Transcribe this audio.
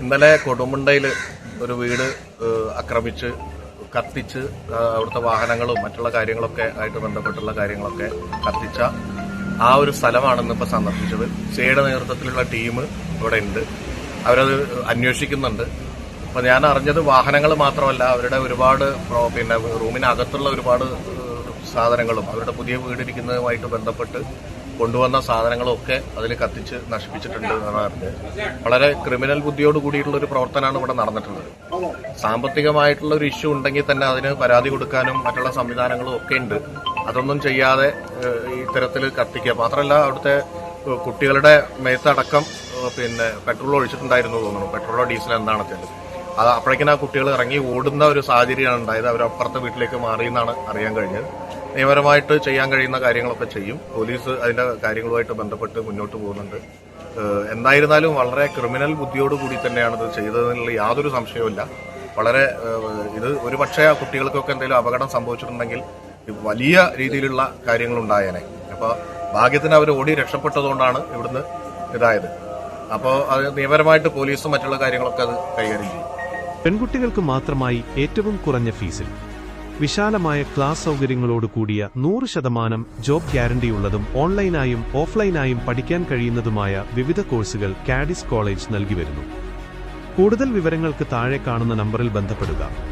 ഇന്നലെ കൊടുമുണ്ടയിൽ ഒരു വീട് ആക്രമിച്ച് കത്തിച്ച് അവിടുത്തെ വാഹനങ്ങളും മറ്റുള്ള കാര്യങ്ങളൊക്കെ ആയിട്ട് ബന്ധപ്പെട്ടുള്ള കാര്യങ്ങളൊക്കെ കത്തിച്ച ആ ഒരു സ്ഥലമാണെന്ന് ഇന്നിപ്പോൾ സന്ദർശിച്ചത്. സിയുടെ നേതൃത്വത്തിലുള്ള ടീം ഇവിടെ ഉണ്ട്. അവരത് അന്വേഷിക്കുന്നുണ്ട്. അപ്പൊ ഞാൻ അറിഞ്ഞത് വാഹനങ്ങൾ മാത്രമല്ല അവരുടെ ഒരുപാട് പിന്നെ റൂമിനകത്തുള്ള ഒരുപാട് സാധനങ്ങളും അവരുടെ പുതിയ വീടിരിക്കുന്നതുമായിട്ട് ബന്ധപ്പെട്ട് കൊണ്ടുവന്ന സാധനങ്ങളൊക്കെ അതിൽ കത്തിച്ച് നശിപ്പിച്ചിട്ടുണ്ട് എന്നാണ് അറിഞ്ഞത്. വളരെ ക്രിമിനൽ ബുദ്ധിയോട് കൂടിയിട്ടുള്ള ഒരു പ്രവർത്തനമാണ് ഇവിടെ നടന്നിട്ടുള്ളത്. സാമ്പത്തികമായിട്ടുള്ള ഒരു ഇഷ്യൂ ഉണ്ടെങ്കിൽ തന്നെ അതിന് പരാതി കൊടുക്കാനും മറ്റുള്ള സംവിധാനങ്ങളും ഒക്കെ ഉണ്ട്. അതൊന്നും ചെയ്യാതെ ഇത്തരത്തിൽ കത്തിക്കുക. മാത്രമല്ല അവിടുത്തെ കുട്ടികളുടെ മേത്തടക്കം പിന്നെ പെട്രോൾ ഒഴിച്ചിട്ടുണ്ടായിരുന്നു തോന്നുന്നു. പെട്രോളോ ഡീസലോ എന്താണ് അത് അപ്പോഴേക്കും ആ കുട്ടികൾ ഇറങ്ങി ഓടുന്ന ഒരു സാഹചര്യമാണ് ഉണ്ടായത്. അവർ അപ്പുറത്തെ വീട്ടിലേക്ക് മാറിയെന്നാണ് അറിയാൻ കഴിഞ്ഞത്. നിയമപരമായിട്ട് ചെയ്യാൻ കഴിയുന്ന കാര്യങ്ങളൊക്കെ ചെയ്യും. പോലീസ് അതിന്റെ കാര്യങ്ങളുമായിട്ട് ബന്ധപ്പെട്ട് മുന്നോട്ട് പോകുന്നുണ്ട്. എന്തായിരുന്നാലും വളരെ ക്രിമിനൽ ബുദ്ധിയോട് കൂടി തന്നെയാണ് ഇത് ചെയ്തതെന്നുള്ള യാതൊരു സംശയവുമില്ല. വളരെ ഇത് ഒരുപക്ഷെ ആ കുട്ടികൾക്കൊക്കെ എന്തെങ്കിലും അപകടം സംഭവിച്ചിട്ടുണ്ടെങ്കിൽ വലിയ രീതിയിലുള്ള കാര്യങ്ങൾ ഉണ്ടായേനെ അപ്പോൾ ഭാഗ്യത്തിന് അവർ ഓടി രക്ഷപ്പെട്ടതുകൊണ്ടാണ് ഇവിടുന്ന് ഇതായത്. അപ്പോൾ അത് നിയമപരമായിട്ട് പോലീസും മറ്റുള്ള കാര്യങ്ങളൊക്കെ അത് കൈകാര്യം ചെയ്യും. പെൺകുട്ടികൾക്ക് മാത്രമായി ഏറ്റവും കുറഞ്ഞ ഫീസിൽ വിശാലമായ ക്ലാസ് സൗകര്യങ്ങളോട് കൂടിയ നൂറ് ശതമാനം ജോബ് ഗ്യാരണ്ടിയുള്ളതും ഓൺലൈനായും ഓഫ്ലൈനായും പഠിക്കാൻ കഴിയുന്നതുമായ വിവിധ കോഴ്സുകൾ കാഡിസ് കോളേജ് നൽകി വരുന്നു. കൂടുതൽ വിവരങ്ങൾക്ക് താഴെ കാണുന്ന നമ്പറിൽ ബന്ധപ്പെടുക.